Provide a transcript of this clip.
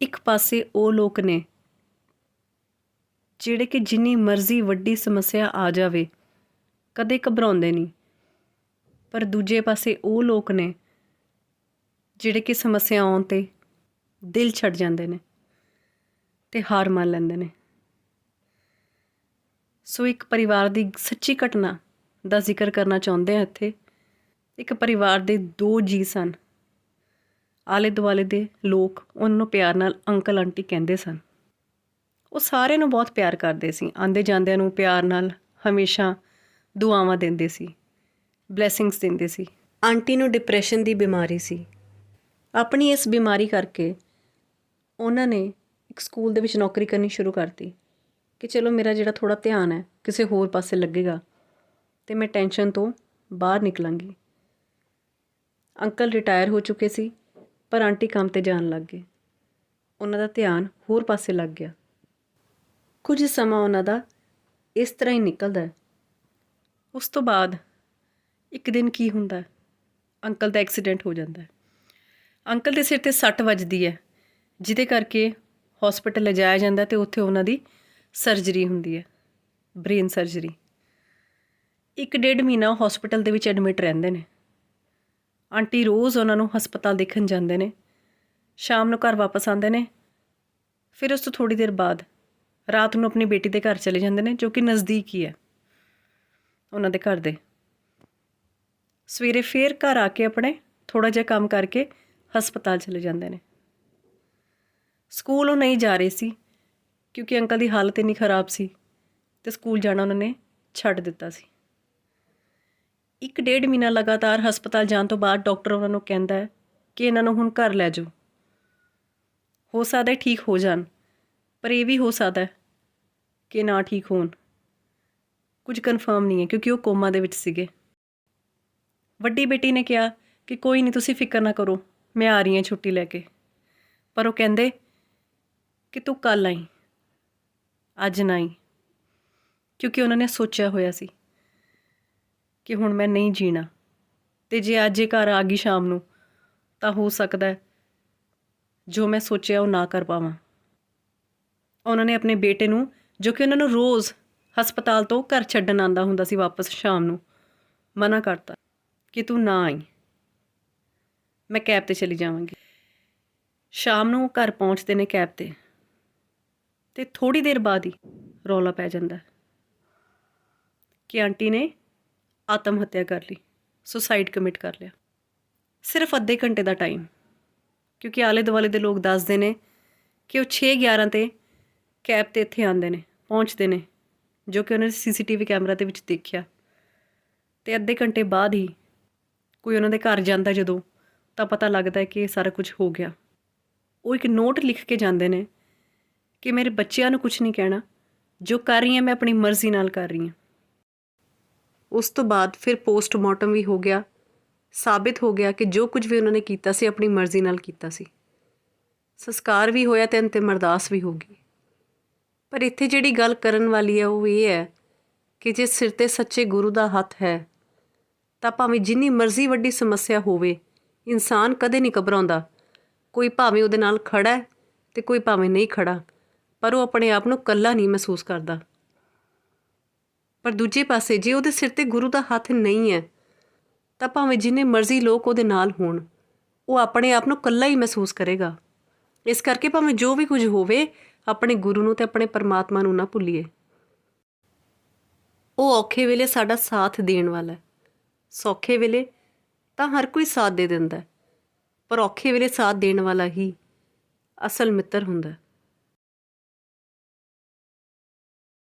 ਇੱਕ ਪਾਸੇ ਉਹ ਲੋਕ ਨੇ ਜਿਹੜੇ ਕਿ ਜਿੰਨੀ ਮਰਜ਼ੀ ਵੱਡੀ ਸਮੱਸਿਆ ਆ ਜਾਵੇ, ਕਦੇ ਘਬਰਾਉਂਦੇ ਨਹੀਂ। ਪਰ ਦੂਜੇ ਪਾਸੇ ਉਹ ਲੋਕ ਨੇ ਜਿਹੜੇ ਕਿ ਸਮੱਸਿਆ ਆਉਣ ਤੇ ਦਿਲ ਛੱਡ ਜਾਂਦੇ ਨੇ ਤੇ ਹਾਰ ਮੰਨ ਲੈਂਦੇ ਨੇ। ਸੋ ਇੱਕ ਪਰਿਵਾਰ ਦੀ ਸੱਚੀ ਘਟਨਾ ਦਾ ਜ਼ਿਕਰ ਕਰਨਾ ਚਾਹੁੰਦੇ ਹਾਂ ਇੱਥੇ। ਇੱਕ ਪਰਿਵਾਰ ਦੇ ਦੋ ਜੀ ਸਨ। ਆਲੇ ਦੁਆਲੇ ਦੇ ਲੋਕ ਉਹਨਾਂ ਨੂੰ ਪਿਆਰ ਨਾਲ ਅੰਕਲ, ਆਂਟੀ ਕਹਿੰਦੇ ਸਨ। ਉਹ ਸਾਰਿਆਂ ਨੂੰ ਬਹੁਤ ਪਿਆਰ ਕਰਦੇ ਸੀ। ਆਂਦੇ ਜਾਂਦਿਆਂ ਨੂੰ ਪਿਆਰ ਨਾਲ ਹਮੇਸ਼ਾ ਦੁਆਵਾਂ ਦਿੰਦੇ ਸੀ ਬਲੇਸਿੰਗਸ ਦਿੰਦੇ ਸੀ। ਆਂਟੀ ਨੂੰ ਡਿਪਰੈਸ਼ਨ ਦੀ ਬਿਮਾਰੀ ਸੀ। ਆਪਣੀ ਇਸ ਬਿਮਾਰੀ ਕਰਕੇ ਉਹਨਾਂ ਨੇ ਇੱਕ ਸਕੂਲ ਦੇ ਵਿੱਚ ਨੌਕਰੀ ਕਰਨੀ ਸ਼ੁਰੂ ਕਰਤੀ ਕਿ ਚਲੋ ਮੇਰਾ ਜਿਹੜਾ ਥੋੜਾ ਧਿਆਨ ਹੈ ਕਿਸੇ ਹੋਰ ਪਾਸੇ ਲੱਗੇਗਾ ਤੇ ਮੈਂ ਟੈਨਸ਼ਨ ਤੋਂ ਬਾਹਰ ਨਿਕਲਾਂਗੀ। ਅੰਕਲ ਰਿਟਾਇਰ ਹੋ ਚੁੱਕੇ ਸੀ। ਪਰ ਆਂਟੀ ਕੰਮ ਤੇ ਜਾਣ ਲੱਗ ਗਏ। ਉਹਨਾਂ ਦਾ ਧਿਆਨ ਹੋਰ ਪਾਸੇ ਲੱਗ ਗਿਆ। ਕੁਝ ਸਮਾਂ ਉਹਨਾਂ ਦਾ ਇਸ ਤਰ੍ਹਾਂ ਹੀ ਨਿਕਲਦਾ ਉਸ ਤੋਂ ਬਾਅਦ ਇੱਕ ਦਿਨ ਕੀ ਹੁੰਦਾ ਅੰਕਲ ਦਾ ਐਕਸੀਡੈਂਟ ਹੋ ਜਾਂਦਾ ਅੰਕਲ ਦੇ ਸਿਰ ਤੇ ਸੱਟ ਵੱਜਦੀ ਹੈ, ਜਿਹਦੇ ਕਰਕੇ ਹਸਪੀਟਲ ਲਿਜਾਇਆ ਜਾਂਦਾ ਤੇ ਉੱਥੇ ਉਹਨਾਂ ਦੀ ਸਰਜਰੀ ਹੁੰਦੀ ਹੈ ਬ੍ਰੇਨ ਸਰਜਰੀ ਇੱਕ ਡੇਢ ਮਹੀਨਾ ਉਹ ਹਸਪੀਟਲ ਦੇ ਵਿੱਚ ਐਡਮਿਟ ਰਹਿੰਦੇ ਨੇ। ਆਂਟੀ ਰੋਜ਼ ਉਹਨਾਂ ਨੂੰ ਹਸਪਤਾਲ ਦੇਖਣ ਜਾਂਦੇ ਨੇ। ਸ਼ਾਮ ਨੂੰ ਘਰ ਵਾਪਸ ਆਉਂਦੇ ਨੇ। ਫਿਰ ਉਸ ਤੋਂ ਥੋੜੀ ਦੇਰ ਬਾਅਦ ਰਾਤ ਨੂੰ ਆਪਣੀ ਬੇਟੀ ਦੇ ਘਰ ਚਲੇ ਜਾਂਦੇ ਨੇ, ਜੋ ਕਿ ਨਜ਼ਦੀਕ ਹੀ ਹੈ ਉਹਨਾਂ ਦੇ ਘਰ ਦੇ। ਸਵੇਰੇ ਫੇਰ ਘਰ ਆ ਕੇ ਆਪਣੇ ਥੋੜਾ ਜਿਹਾ ਕੰਮ ਕਰਕੇ ਹਸਪਤਾਲ ਚਲੇ ਜਾਂਦੇ ਨੇ। ਸਕੂਲ ਉਹ ਨਹੀਂ ਜਾ ਰਹੇ ਸੀ, ਕਿਉਂਕਿ ਅੰਕਲ ਦੀ ਹਾਲਤ ਇੰਨੀ ਖਰਾਬ ਸੀ ਤੇ ਸਕੂਲ ਜਾਣਾ ਉਹਨਾਂ ਨੇ ਛੱਡ ਦਿੱਤਾ ਸੀ। ਇੱਕ ਡੇਢ ਮਹੀਨਾ ਲਗਾਤਾਰ ਹਸਪਤਾਲ ਜਾਣ ਤੋਂ ਬਾਅਦ ਡਾਕਟਰ ਉਹਨਾਂ ਨੂੰ ਕਹਿੰਦਾ ਹੈ ਕਿ ਇਹਨਾਂ ਨੂੰ ਹੁਣ ਘਰ ਲੈ ਜਾਓ। ਹੋ ਸਕਦਾ ਠੀਕ ਹੋ ਜਾਣ, ਪਰ ਇਹ ਵੀ ਹੋ ਸਕਦਾ ਕਿ ਨਾ ਠੀਕ ਹੋਣ। ਕੁਝ ਕਨਫਰਮ ਨਹੀਂ ਹੈ ਕਿਉਂਕਿ ਉਹ ਕੋਮਾ ਦੇ ਵਿੱਚ ਸੀਗੇ। ਵੱਡੀ ਬੇਟੀ ਨੇ ਕਿਹਾ ਕਿ ਕੋਈ ਨਹੀਂ, ਤੁਸੀਂ ਫਿਕਰ ਨਾ ਕਰੋ, ਮੈਂ ਆ ਰਹੀ ਹਾਂ ਛੁੱਟੀ ਲੈ ਕੇ। ਪਰ ਉਹ ਕਹਿੰਦੇ ਕਿ ਤੂੰ ਕੱਲ ਆਈ, ਅੱਜ ਨਾ ਆਈ, ਕਿਉਂਕਿ ਉਹਨਾਂ ਨੇ ਸੋਚਿਆ ਹੋਇਆ ਸੀ। ਕਿ ਹੁਣ ਮੈਂ ਨਹੀਂ ਜੀਣਾ। ਤੇ ਜੇ ਅੱਜ ਇਹ ਘਰ ਆ ਗਈ ਸ਼ਾਮ ਨੂੰ, ਤਾਂ ਹੋ ਸਕਦਾ ਜੋ ਮੈਂ ਸੋਚਿਆ ਉਹ ਨਾ ਕਰ ਪਾਵਾਂ। ਉਹਨਾਂ ਨੇ ਆਪਣੇ ਬੇਟੇ ਨੂੰ, ਜੋ ਕਿ ਉਹਨਾਂ ਨੂੰ ਰੋਜ਼ ਹਸਪਤਾਲ ਤੋਂ ਘਰ ਛੱਡਣ ਆਂਦਾ ਹੁੰਦਾ ਸੀ ਵਾਪਸ ਸ਼ਾਮ ਨੂੰ, ਮਨਾ ਕਰਤਾ ਕਿ ਤੂੰ ਨਾ ਆਈ। ਮੈਂ ਕੈਬ ਤੇ ਚਲੀ ਜਾਵਾਂਗੀ। ਸ਼ਾਮ ਨੂੰ ਉਹ ਘਰ ਪਹੁੰਚਦੇ ਨੇ ਕੈਬ ਤੇ। ਤੇ ਥੋੜੀ ਦੇਰ ਬਾਅਦ ਹੀ ਰੌਲਾ ਪੈ ਜਾਂਦਾ ਕਿ ਆਂਟੀ ਨੇ ਆਤਮ ਹੱਤਿਆ ਕਰ ਲਈ ਸੁਸਾਈਡ ਕਮਿਟ ਕਰ ਲਿਆ। ਸਿਰਫ ਅੱਧੇ ਘੰਟੇ ਦਾ ਟਾਈਮ ਕਿਉਂਕਿ ਆਲੇ ਦੁਆਲੇ ਦੇ ਲੋਕ ਦੱਸਦੇ ਨੇ ਕਿ ਉਹ 6:11 ਤੇ ਕੈਬ ਤੇ ਇੱਥੇ ਆਉਂਦੇ ਨੇ, ਪਹੁੰਚਦੇ ਨੇ, ਜੋ ਕਿ ਉਹਨਾਂ ਨੇ ਸੀਸੀਟੀਵੀ ਕੈਮਰਾ ਦੇ ਵਿੱਚ ਦੇਖਿਆ। ਤੇ ਅੱਧੇ ਘੰਟੇ ਬਾਅਦ ਹੀ ਕੋਈ ਉਹਨਾਂ ਦੇ ਘਰ ਜਾਂਦਾ ਜਦੋਂ, ਤਾਂ ਪਤਾ ਲੱਗਦਾ ਹੈ ਕਿ ਇਹ ਸਾਰਾ ਕੁਝ ਹੋ ਗਿਆ। ਉਹ ਇੱਕ ਨੋਟ ਲਿਖ ਕੇ ਜਾਂਦੇ ਨੇ ਕਿ ਮੇਰੇ ਬੱਚਿਆਂ ਨੂੰ ਕੁਝ ਨਹੀਂ ਕਹਿਣਾ, ਜੋ ਕਰ ਰਹੀ ਹਾਂ ਮੈਂ ਆਪਣੀ ਮਰਜ਼ੀ ਨਾਲ ਕਰ ਰਹੀ ਹਾਂ ਉਸ ਤੋਂ ਬਾਅਦ ਫਿਰ ਪੋਸਟਮਾਰਟਮ ਵੀ ਹੋ ਗਿਆ। ਸਾਬਿਤ ਹੋ ਗਿਆ ਕਿ ਜੋ ਕੁਝ ਵੀ ਉਹਨਾਂ ਨੇ ਕੀਤਾ ਸੀ, ਆਪਣੀ ਮਰਜ਼ੀ ਨਾਲ ਕੀਤਾ ਸੀ। ਸੰਸਕਾਰ ਵੀ ਹੋਇਆ ਤੇ ਅੰਤਿਮ ਅਰਦਾਸ ਵੀ ਹੋ ਗਈ। ਪਰ ਇੱਥੇ ਜਿਹੜੀ ਗੱਲ ਕਰਨ ਵਾਲੀ ਹੈ, ਉਹ ਇਹ ਹੈ ਕਿ ਜੇ ਸਿਰ ਤੇ ਸੱਚੇ ਗੁਰੂ ਦਾ ਹੱਥ ਹੈ, ਤਾਂ ਭਾਵੇਂ ਜਿੰਨੀ ਮਰਜ਼ੀ ਵੱਡੀ ਸਮੱਸਿਆ ਹੋਵੇ, ਇਨਸਾਨ ਕਦੇ ਨਹੀਂ ਘਬਰਾਉਂਦਾ। ਕੋਈ ਭਾਵੇਂ ਉਹਦੇ ਨਾਲ ਖੜਾ ਹੈ ਤੇ ਕੋਈ ਭਾਵੇਂ ਨਹੀਂ ਖੜਾ ਪਰ ਉਹ ਆਪਣੇ ਆਪ ਨੂੰ ਇਕੱਲਾ ਨਹੀਂ ਮਹਿਸੂਸ ਕਰਦਾ। ਪਰ ਦੂਜੇ ਪਾਸੇ ਜੇ ਉਹਦੇ ਸਿਰ ਤੇ ਗੁਰੂ ਦਾ ਹੱਥ ਨਹੀਂ ਹੈ, ਤਾਂ ਭਾਵੇਂ ਜਿੰਨੇ ਮਰਜ਼ੀ ਲੋਕ ਉਹਦੇ ਨਾਲ ਹੋਣ, ਉਹ ਆਪਣੇ ਆਪ ਨੂੰ ਇਕੱਲਾ ਹੀ ਮਹਿਸੂਸ ਕਰੇਗਾ। ਇਸ ਕਰਕੇ ਭਾਵੇਂ ਜੋ ਵੀ ਕੁਝ ਹੋਵੇ, ਆਪਣੇ ਗੁਰੂ ਨੂੰ ਤੇ ਆਪਣੇ ਪਰਮਾਤਮਾ ਨੂੰ ਨਾ ਭੁੱਲੀਏ। ਉਹ ਔਖੇ ਵੇਲੇ ਸਾਡਾ ਸਾਥ ਦੇਣ ਵਾਲਾ ਹੈ। ਸੌਖੇ ਵੇਲੇ ਤਾਂ ਹਰ ਕੋਈ ਸਾਥ ਦੇ ਦਿੰਦਾ ਪਰ ਔਖੇ ਵੇਲੇ ਸਾਥ ਦੇਣ ਵਾਲਾ ਹੀ ਅਸਲ ਮਿੱਤਰ ਹੁੰਦਾ ਹੈ।